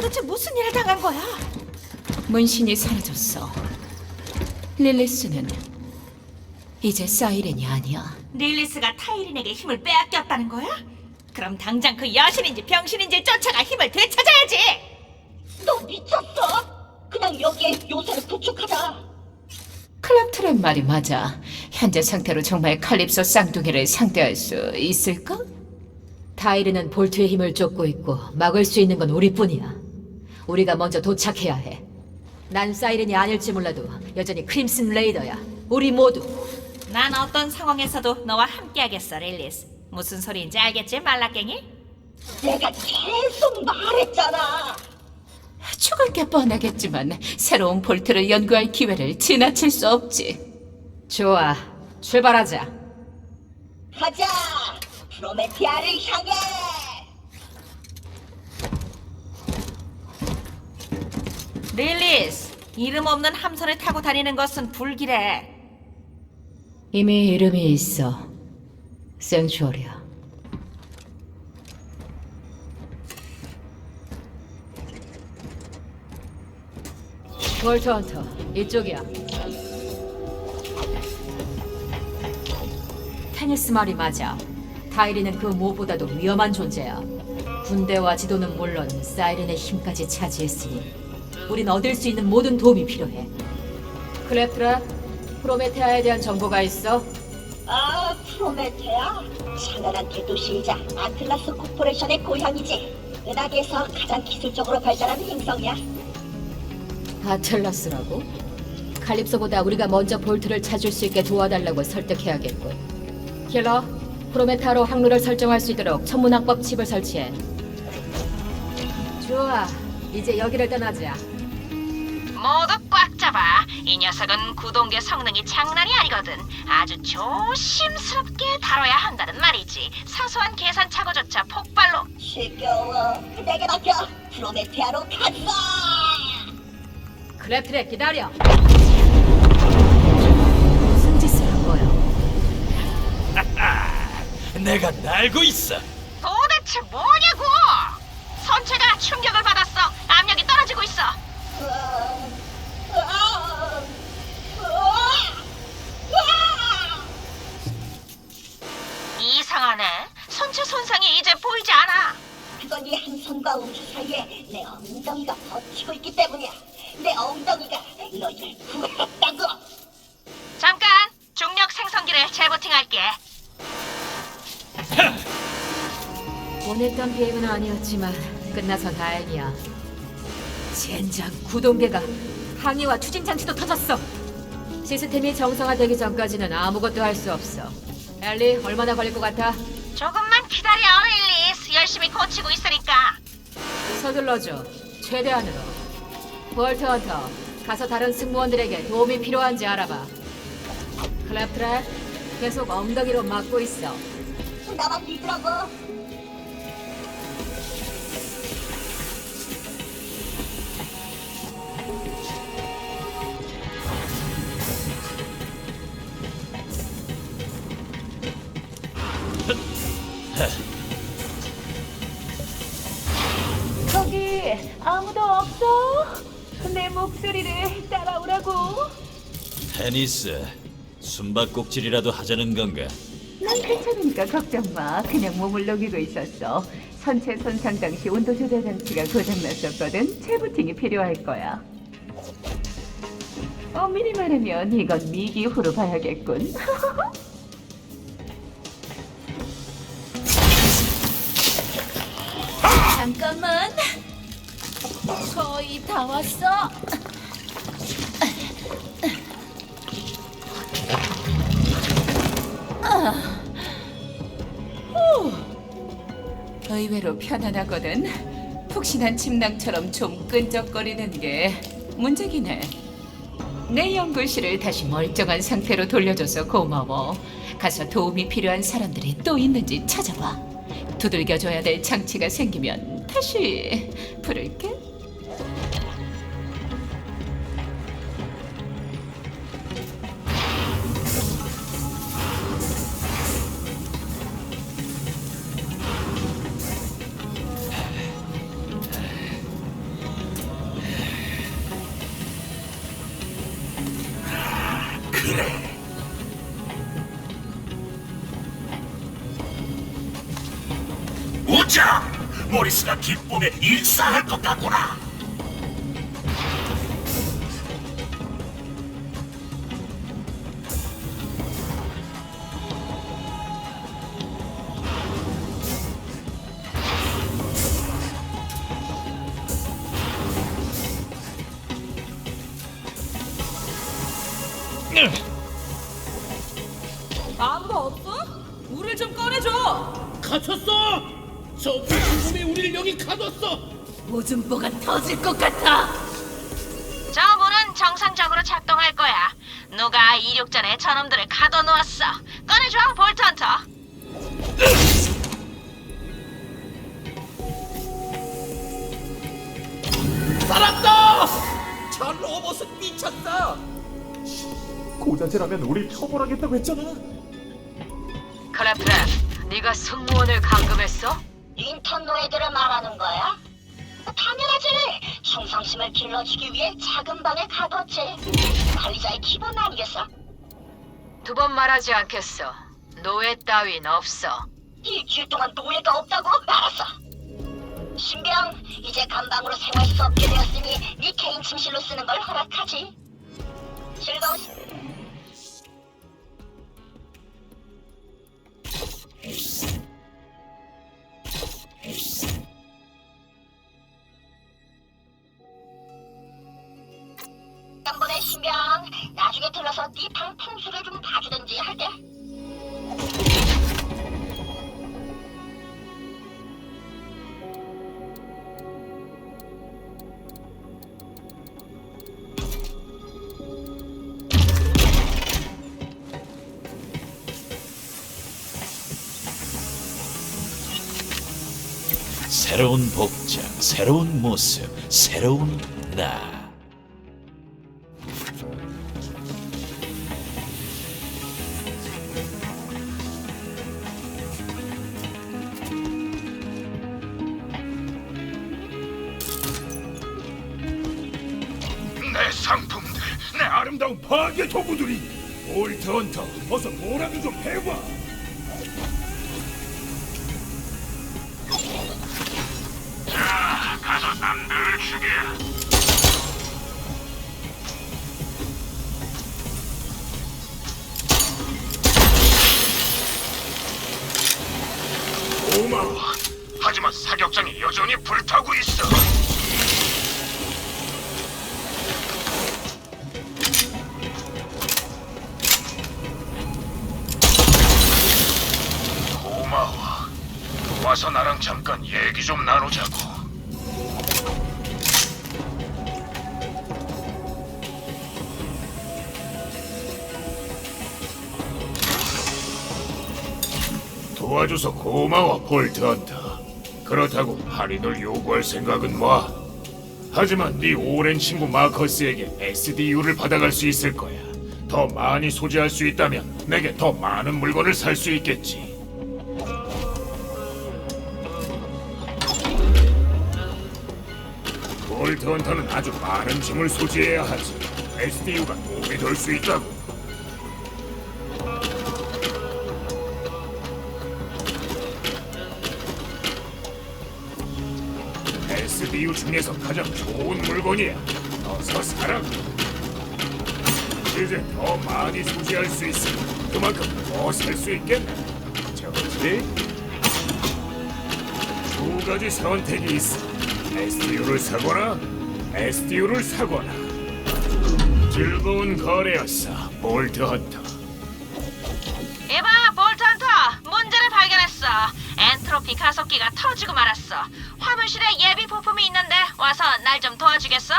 도대체 무슨 일을 당한 거야? 문신이 사라졌어. 릴리스는 이제 사이렌이 아니야. 릴리스가 타이린에게 힘을 빼앗겼다는 거야? 그럼 당장 그 여신인지 병신인지 쫓아가 힘을 되찾아야지! 너 미쳤어? 그냥 여기에 요새를 구축하자. 클럽트란 말이 맞아. 현재 상태로 정말 칼립소 쌍둥이를 상대할 수 있을까? 타이르는 볼트의 힘을 쫓고 있고 막을 수 있는 건 우리뿐이야. 우리가 먼저 도착해야 해. 난 사이렌이 아닐지 몰라도 여전히 크림슨 레이더야. 우리 모두. 난 어떤 상황에서도 너와 함께하겠어, 릴리스. 무슨 소리인지 알겠지, 말라깽이? 내가 계속 말했잖아. 죽을 게 뻔하겠지만 새로운 볼트를 연구할 기회를 지나칠 수 없지. 좋아. 출발하자. 가자. 프로메티아를 향해. 릴리스, 이름 없는 함선을 타고 다니는 것은 불길해. 이미 이름이 있어. 생츄어리야. 볼트 헌터, 이쪽이야. 테니스 말이 맞아. 타이리는 그 무엇보다도 위험한 존재야. 군대와 지도는 물론 사이렌의 힘까지 차지했으니 우린 얻을 수 있는 모든 도움이 필요해. 클랩트라, 프로메테아에 대한 정보가 있어? 아, 프로메테아. 찬란한 대도시이자 아틀라스 코퍼레이션의 고향이지. 은하계에서 가장 기술적으로 발달한 행성이야. 아틀라스라고? 칼립소보다 우리가 먼저 볼트를 찾을 수 있게 도와달라고 설득해야겠군. 킬러, 프로메타로 항로를 설정할 수 있도록 천문학법 칩을 설치해. 좋아, 이제 여기를 떠나자. 모두 꽉 잡아. 이 녀석은 구동계 성능이 장난이 아니거든. 아주 조심스럽게 다뤄야 한다는 말이지. 사소한 계산 착오조차 폭발로. 지겨워. 내게 맡겨. 프로메테아로 가자. 클랩트랙 기다려. 무슨 짓을 한 거야? 내가 날고 있어. 도대체 뭐냐고! 선체가 충격을 받았 아니었지만 끝나서 다행이야. 젠장 구동계가 항해와 추진 장치도 터졌어. 시스템이 정상화되기 전까지는 아무것도 할 수 없어. 엘리 얼마나 걸릴 것 같아? 조금만 기다려, 릴리스. 열심히 고치고 있으니까. 서둘러줘. 최대한으로. 볼트 헌터, 가서 다른 승무원들에게 도움이 필요한지 알아봐. 클랩트랩, 계속 엉덩이로 막고 있어. 나만 믿으라고. 목소리를 따라오라고. 테니스. 숨바꼭질이라도 하자는 건가? 난 괜찮으니까 걱정 마. 그냥 몸을 녹이고 있었어. 선체 손상 당시 온도 조절 장치가 고장났었거든. 재부팅이 필요할 거야. 엄밀히 말하면 이건 미기후로 봐야겠군. 잠깐만. 거의 다 왔어. 의외로 편안하거든. 푹신한 침낭처럼 좀 끈적거리는 게 문제긴 해. 내 연구실을 다시 멀쩡한 상태로 돌려줘서 고마워. 가서 도움이 필요한 사람들이 또 있는지 찾아봐. 두들겨줘야 될 장치가 생기면 다시 부를게. 기쁨에 일사할 것 같구나. 가뒀어! 오줌보가 터질 것 같아. 저 문은 정상적으로 작동할 거야. 누가 이륙 전에 저놈들을 가둬놓았어. 꺼내줘, 볼트 헌터. 살았다! 저 로봇은 미쳤어! 고자질하면 우리 처벌하겠다고 했잖아. 클래프랩, 네가 승무원을 감금했어? 인턴 노예들을 말하는 거야? 당연하지. 충성심을 길러주기 위해 작은 방에 가뒀지. 관리자의 기본 아니겠어? 두 번 말하지 않겠어. 노예 따윈 없어. 일주일 동안 노예가 없다고? 알았어. 신병, 이제 감방으로 생활 수 없게 되었으니 네 개인 침실로 쓰는 걸 허락하지. 즐거운 한 신병, 나중에 들러서 네 방 풍수를 좀 봐주든지 할게. 새로운 복장, 새로운 모습, 새로운 나. 내 아름다운 파괴 도구들이 볼트 헌터, 어서 뭐라도 좀 해봐. 와서 나랑 잠깐 얘기 좀 나누자고. 도와줘서 고마워, 볼트 헌터. 그렇다고 할인을 요구할 생각은 마. 하지만 네 오랜 친구 마커스에게 SDU를 받아갈 수 있을 거야. 더 많이 소지할 수 있다면 내게 더 많은 물건을 살 수 있겠지. 헌터는 아주 많은 짐을 소지해야 하지. SDU가 도움이 될 수 있다고. SDU 중에서 가장 좋은 물건이야. 어서 사라. 이제 더 많이 소지할 수 있으니 그만큼 더 살 수 있겠네. 저지? 두 가지 선택이 있어. SDU를 사거나 SDU를 사거나. 즐거운 거래였어, 볼트 헌터. 이봐, 볼트 헌터. 문제를 발견했어. 엔트로피 가속기가 터지고 말았어. 화물실에 예비 부품이 있는데 와서 날 좀 도와주겠어?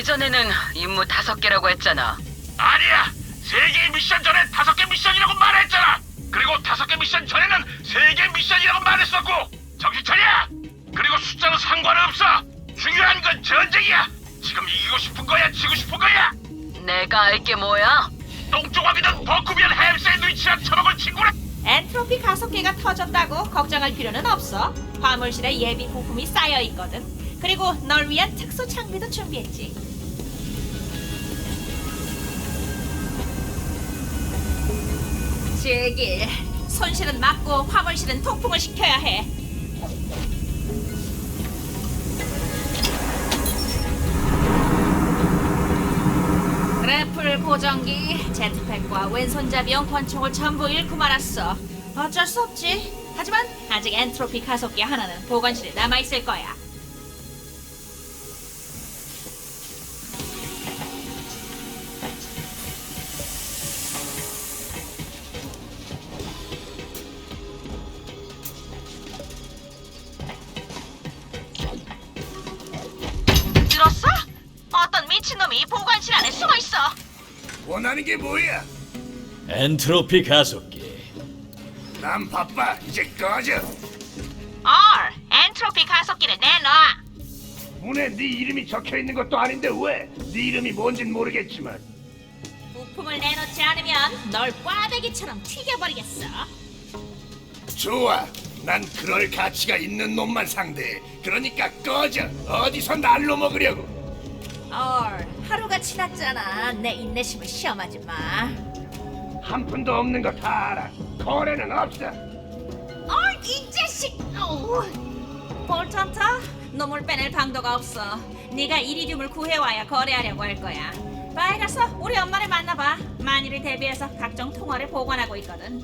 이전에는 임무 다섯 개라고 했잖아. 아니야. 세 개의 미션 전에 다섯 개 미션이라고 말했잖아. 그리고 다섯 개 미션 전에는 세 개 미션이라고 말했었고. 정신 차려. 그리고 숫자는 상관없어. 중요한 건 전쟁이야. 지금 이기고 싶은 거야, 지고 싶은 거야. 내가 알게 뭐야? 똥조각이든 버크비언 햄 샌드위치 치약처먹을 친구를 엔트로피 가속기가 터졌다고 걱정할 필요는 없어. 화물실에 예비 부품이 쌓여 있거든. 그리고 널 위한 특수 장비도 준비했지. 제길 손실은 막고 화물실은 통풍을 시켜야 해. 래플 고정기, 제트팩과 왼손잡이용 권총을 전부 잃고 말았어. 어쩔 수 없지. 하지만 아직 엔트로피 가속기 하나는 보관실에 남아 있을 거야. 원하는 게 뭐야? 엔트로피 가속기. 난 바빠. 이제 꺼져. 얼, 엔트로피 가속기를 내놔. 문에 네 이름이 적혀 있는 것도 아닌데 왜? 네 이름이 뭔진 모르겠지만 부품을 내놓지 않으면 널 꽈배기처럼 튀겨버리겠어. 좋아. 난 그럴 가치가 있는 놈만 상대해. 그러니까 꺼져. 어디서 날로 먹으려고? 얼, 하루가 지났잖아. 내 인내심을 시험하지 마. 한 푼도 없는 거 다 알아. 거래는 없어. 얼, 이 자식! 어우. 볼턴터, 놈을 빼낼 방도가 없어. 네가 이리듐을 구해와야 거래하려고 할 거야. 바에 가서 우리 엄마를 만나봐. 만일을 대비해서 각종 통화를 보관하고 있거든.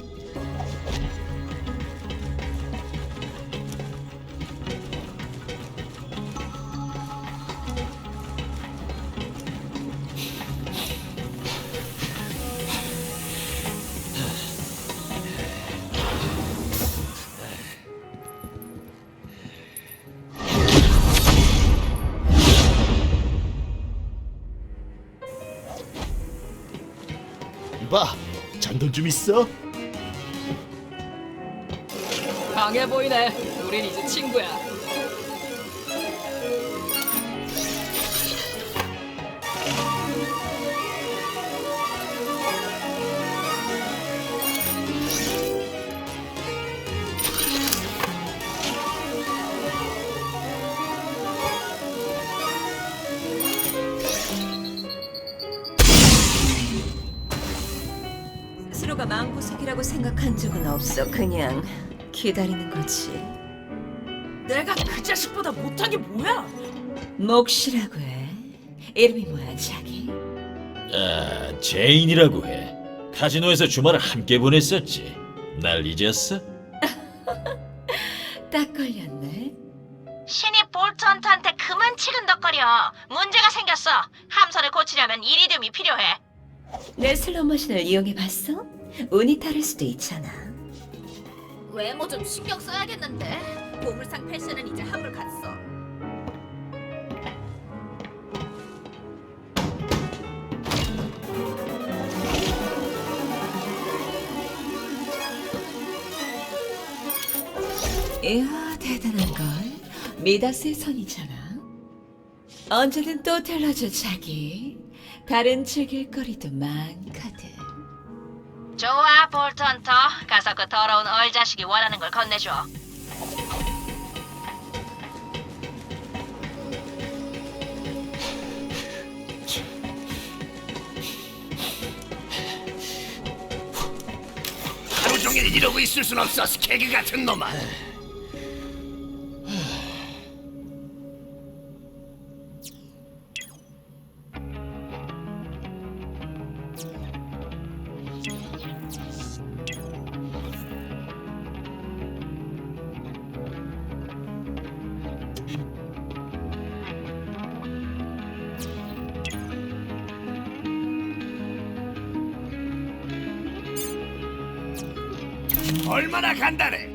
이봐, 잔돈 좀 있어? 강해 보이네. 우린 이제 친구야. 생각한 적은 없어. 그냥 기다리는 거지. 내가 그 자식보다 못한 게 뭐야? 몫이라고 해. 이름이 뭐야, 자기? 아, 제인이라고 해. 카지노에서 주말을 함께 보냈었지. 날 잊었어? 딱 걸렸네. 신입 볼턴트한테 그만 치근덕거려. 문제가 생겼어. 함선을 고치려면 이리듐이 필요해. 내 슬롯 머신을 이용해 봤어? 운이 다를 수도 있잖아. 외모 좀 신경 써야겠는데. 보물상 패션은 이제 한물 갔어. 이야, 대단한 걸. 미다스의 선이잖아. 언제든 또 들러줘, 자기. 다른 즐길 거리도 많거든. 좋아, 볼턴터. 가서 그 더러운 얼 자식이 원하는 걸 건네줘. 하루 종일 이러고 있을 순 없어. 스케그 같은 놈아. 얼마나 간단해.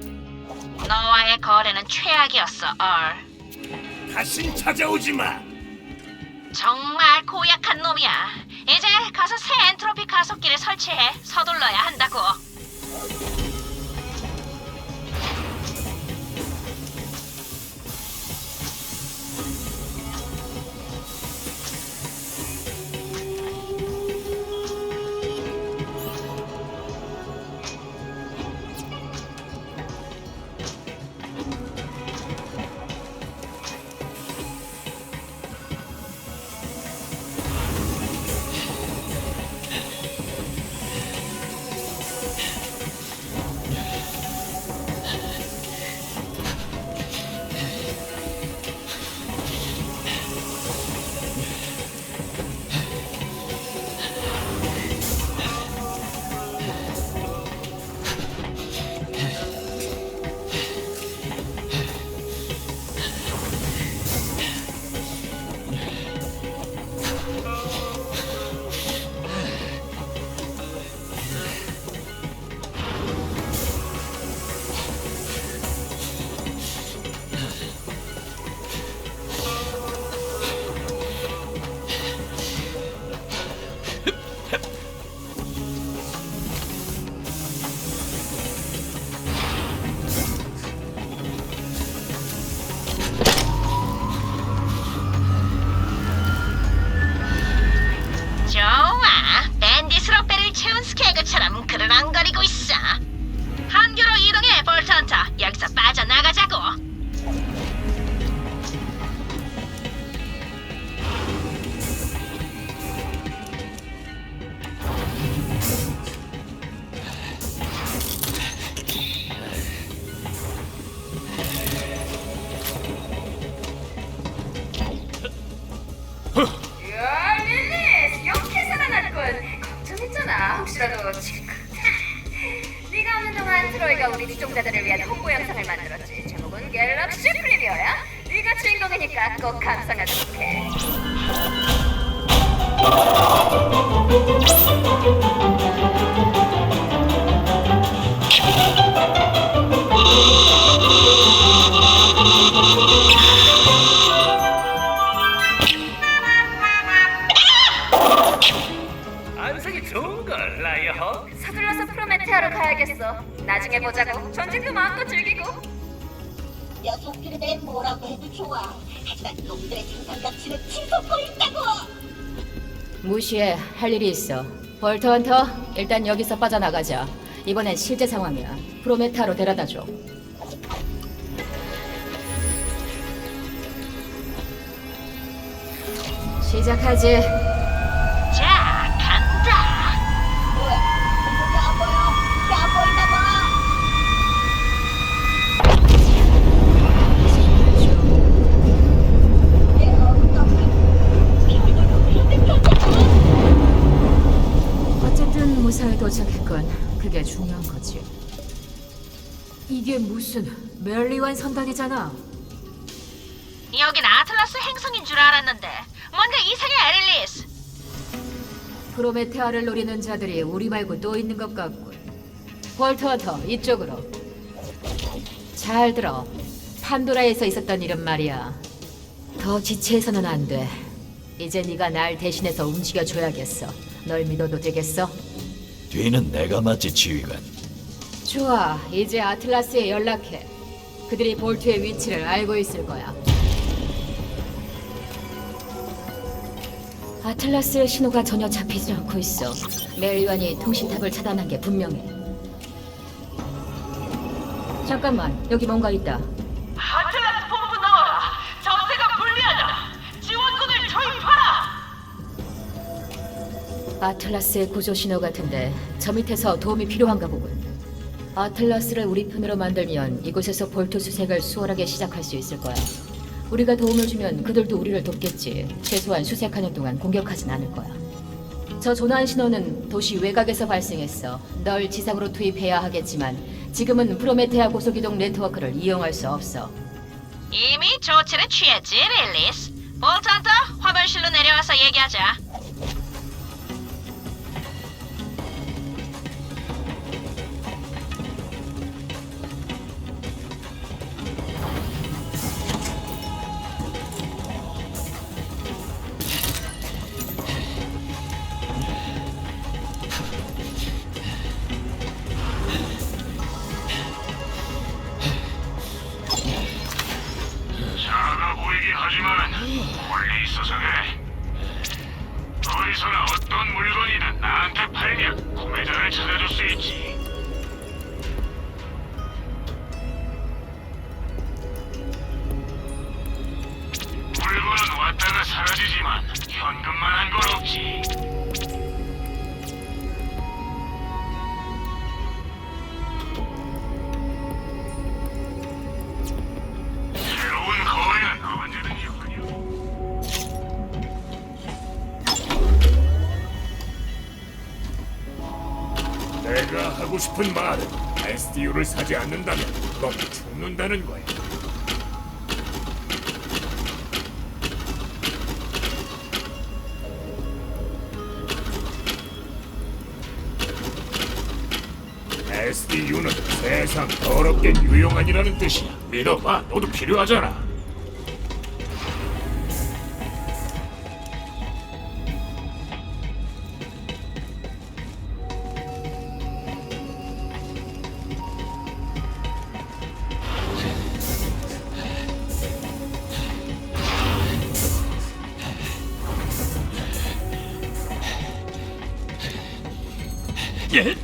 너와의 거래는 최악이었어, 얼. 다신 찾아오지 마. 정말 고약한 놈이야. 이제 가서 새 엔트로피 가속기를 설치해 서둘러야 한다고. 2시에 할 일이 있어. 벌터 헌터, 일단 여기서 빠져나가자. 이번엔 실제 상황이야. 프로메타로 데려다 줘. 시작하지. 무슨 멜리완 선단이잖아. 여긴 아틀라스 행성인 줄 알았는데 뭔가 이상해 에릴리스. 프로메테아를 노리는 자들이 우리 말고 또 있는 것 같군. 폴터터 이쪽으로. 잘 들어. 판도라에서 있었던 일은 말이야. 더 지체해서는 안 돼. 이제 네가 날 대신해서 움직여 줘야겠어. 널 믿어도 되겠어? 뒤는 내가 맞지 지휘관. 좋아. 이제 아틀라스에 연락해. 그들이 볼트의 위치를 알고 있을 거야. 아틀라스의 신호가 전혀 잡히지 않고 있어. 멜리완이 통신탑을 차단한 게 분명해. 잠깐만, 여기 뭔가 있다. 아틀라스 본부 나와라. 정세가 불리하다. 지원군을 투입하라. 아틀라스의 구조 신호 같은데 저 밑에서 도움이 필요한가 보군. 아틀라스를 우리 편으로 만들면 이곳에서 볼트 수색을 수월하게 시작할 수 있을 거야. 우리가 도움을 주면 그들도 우리를 돕겠지. 최소한 수색하는 동안 공격하진 않을 거야. 저 조난 신호는 도시 외곽에서 발생했어. 널 지상으로 투입해야 하겠지만 지금은 프로메테아 고속이동 네트워크를 이용할 수 없어. 이미 조치를 취했지, 릴리스. 볼트한터 화물실로 내려와서 얘기하자. 내가 하고 싶은 말은 SDU를 사지 않는다면 넌 죽는다는 거야. SDU는 세상 더럽게 유용한이라는 뜻이야. 믿어봐, 너도 필요하잖아. 예.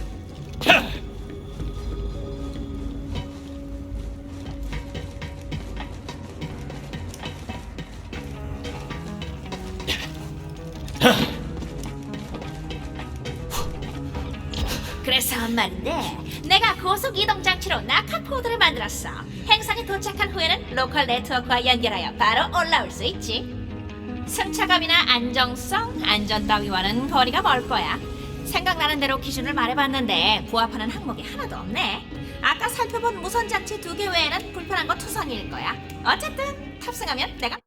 그래서 말인데 내가 고속 이동 장치로 낙하 코드를 만들었어. 행성에 도착한 후에는 로컬 네트워크와 연결하여 바로 올라올 수 있지. 승차감이나 안정성, 안전 따위와는 거리가 멀 거야. 생각나는 대로 기준을 말해봤는데 부합하는 항목이 하나도 없네. 아까 살펴본 무선 장치 두 개 외에는 불편한 거 투성이일 거야. 어쨌든 탑승하면 내가